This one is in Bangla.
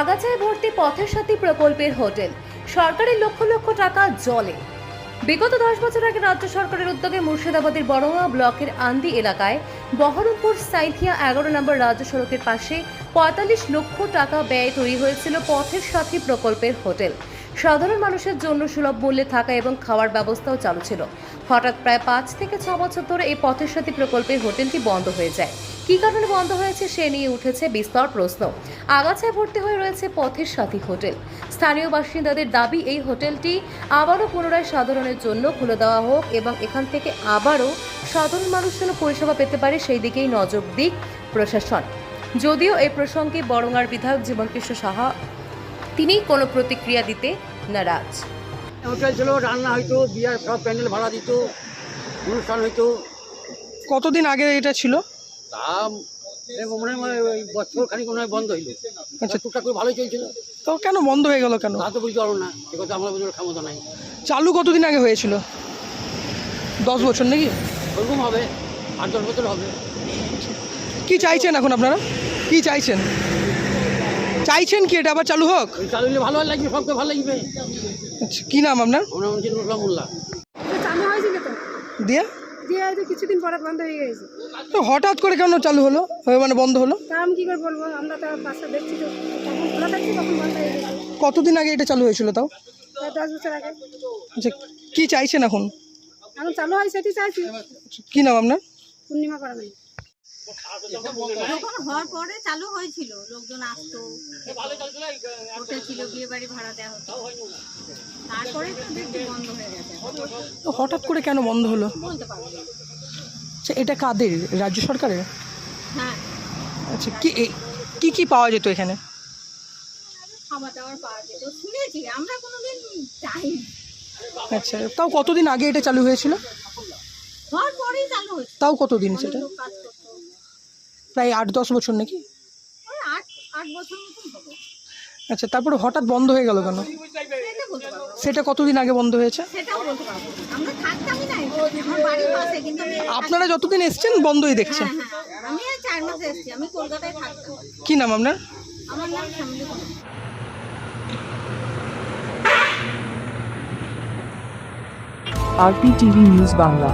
আগাছায় ভর্তি পথের সাথী প্রকল্পের হোটেল। সরকারের লক্ষ লক্ষ টাকা জলে। বিগত দশ বছর আগে রাজ্য সরকারের উদ্যোগে মুর্শিদাবাদের বড়োয়া ব্লকের আন্দি এলাকায় বহরমপুর সাইথিয়া এগারো নম্বর রাজ্য সড়কের পাশে পঁয়তাল্লিশ লক্ষ টাকা ব্যয় তৈরি হয়েছিল পথের সাথী প্রকল্পের হোটেল। সাধারণ মানুষের জন্য সুলভ মূল্যে থাকা এবং খাওয়ার ব্যবস্থাও চালু ছিল। হঠাৎ প্রায় পাঁচ থেকে ছ বছর ধরে এই পথের সাথী প্রকল্পের হোটেলটি বন্ধ হয়ে যায়। কী কারণে বন্ধ হয়েছে সে নিয়ে উঠেছে বিস্তর প্রশ্ন। আগাছায় ভর্তি হয়ে রয়েছে পথের সাথী হোটেল। স্থানীয় বাসিন্দাদের দাবি, এই হোটেলটি আবারও পুনরায় সাধারণের জন্য খুলে দেওয়া হোক এবং এখান থেকে আবারও সাধারণ মানুষ যেন পরিষেবা পেতে পারে সেই দিকেই নজর দিক প্রশাসন। যদিও এই প্রসঙ্গে বরঙ্গার বিধায়ক জীবনকৃষ্ণ সাহা তিনি কোনো প্রতিক্রিয়া দিতে নারাজ। হোটেল ছিল রান্না হইতো বিয়ার সব প্যান্ডেল ভাড়া দিত অনুষ্ঠান হইতো। কতদিন আগে এটা ছিল? তা মনে হয় ওই বছর খানিক মনে হয় বন্ধ হইল। আচ্ছা। টুকটাক করে ভালোই চলছিল। তো কেন বন্ধ হয়ে গেল কেন? তা তো বুঝতে পারব না সে কথা আমরা বুঝতে ক্ষমতা নাই। চালু কতদিন আগে হয়েছিল? দশ বছর নাকি? ওরকম হবে আট দশ বছর হবে। কি চাইছেন এখন আপনারা? কি চাইছেন? চাইছেন কি এটা আবার চালু হোক? চালু হলে ভালো লাগবে সবকে ভালো লাগবে। আচ্ছা, কি নাম আপনার? চালু হয়েছিল তো? দিয়ে? দিয়ে হয়তো কিছুদিন পরে বন্ধ হয়ে গেছে। তো হঠাৎ করে কেন চালু হলো? মানে বন্ধ হলো? তা আমি কী করে বলব? আমরা তো বাসা দেখছি তো। কখন খোলা থাকছি কখন বন্ধ হয়ে গেছে। কতদিন আগে এটা চালু হয়েছিল তাও? প্রায় দশ বছর আগে। আচ্ছা কি চাইছেন এখন? এখন চালু হয় সেটি চাইছি। কি নাম আপনার? পূর্ণিমা করা নাই যখন হওয়ার পরে চালু হয়েছিল লোকজন আসতো হোটেল ছিল বিয়ে বাড়ি ভাড়া দেওয়া হতো। তারপরে দেখছি বন্ধ হয়ে গেছে। হঠাৎ করে কেন বন্ধ হলো? বলতে পারব না। আচ্ছা এটা কাদের? রাজ্য সরকারের? হ্যাঁ। আচ্ছা কি এ- কি কি পাওয়া যেত এখানে? খাবার দাবার পাওয়া যেত। শুনেছি আমরা কোনোদিন যাইনি আচ্ছা তাও কতদিন আগে এটা চালু হয়েছিল? হওয়ার পরেই চালু হয়েছে তাও কতদিন সেটা? লোক কাজ করতো। প্রায় আট দশ বছর নাকি? আট আট বছর আচ্ছা তারপরে হঠাৎ বন্ধ হয়ে গেল কেন? সেটা কতদিন আগে বন্ধ হয়েছে? সেটাও বলতে পারব না। আমরা থাকতামই না আমার বাড়ির পাশে কিন্তু আমি আপনারা যতদিন এসছেন বন্ধই দেখছেন। হ্যাঁ হ্যাঁ আমি এই চার মাসে এসেছি। আমি কলকাতায় থাকতাম। কি নাম আপনার? আমার নাম শ্যামলী কুমার। নিউজ বাংলা।